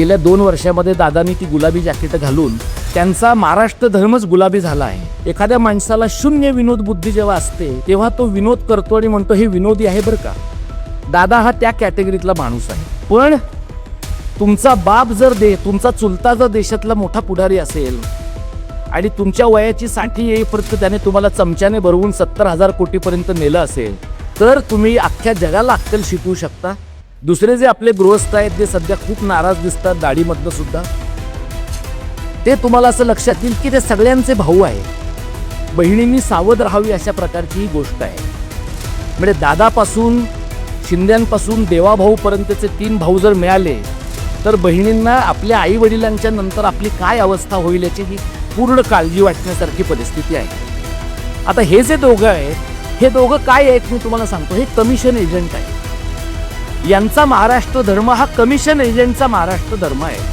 गेल्या दोन वर्षामध्ये दादानी ती गुलाबी जॅकेट घालून त्यांचा महाराष्ट्र धर्मच गुलाबी झाला आहे. एखाद्या माणसाला शून्य विनोद बुद्धी जेव्हा असते तेव्हा तो विनोद करतो आणि म्हणतो हे विनोदी आहे बरं का? दादा हा त्या कॅटेगरीतला माणूस आहे. पण तुमचा बाप जर दे तुमचा चुलता जर देशातला मोठा पुढारी असेल आणि तुमच्या वयाची साठी येईपर्यंत त्याने तुम्हाला चमच्याने भरवून सत्तर हजार कोटीपर्यंत नेलं असेल तर तुम्ही अख्ख्या जगाला अक्कल शिकवू शकता? दुसरे जे आपले गृहस्थ आहेत ते सध्या खूप नाराज दिसतात दाढीमधनं सुद्धा ते तुम्हाला असं लक्षात येईल की ते सगळ्यांचे भाऊ आहेत. बहिणींनी सावध राहावी अशा प्रकारची ही गोष्ट आहे. म्हणजे दादापासून शिंद्यांपासून देवाभाऊपर्यंतचे तीन भाऊ जर मिळाले तर बहिणींना आपल्या आई वडिलांच्या नंतर आपली काय अवस्था होईल याची ही पूर्ण काळजी वाटण्यासारखी परिस्थिती आहे. आता हे जे दोघं आहेत हे दोघं काय आहेत मी तुम्हाला सांगतो. हे कमिशन एजंट आहे यांचा महाराष्ट्र धर्म हा कमिशन एजंटचा महाराष्ट्र धर्म आहे.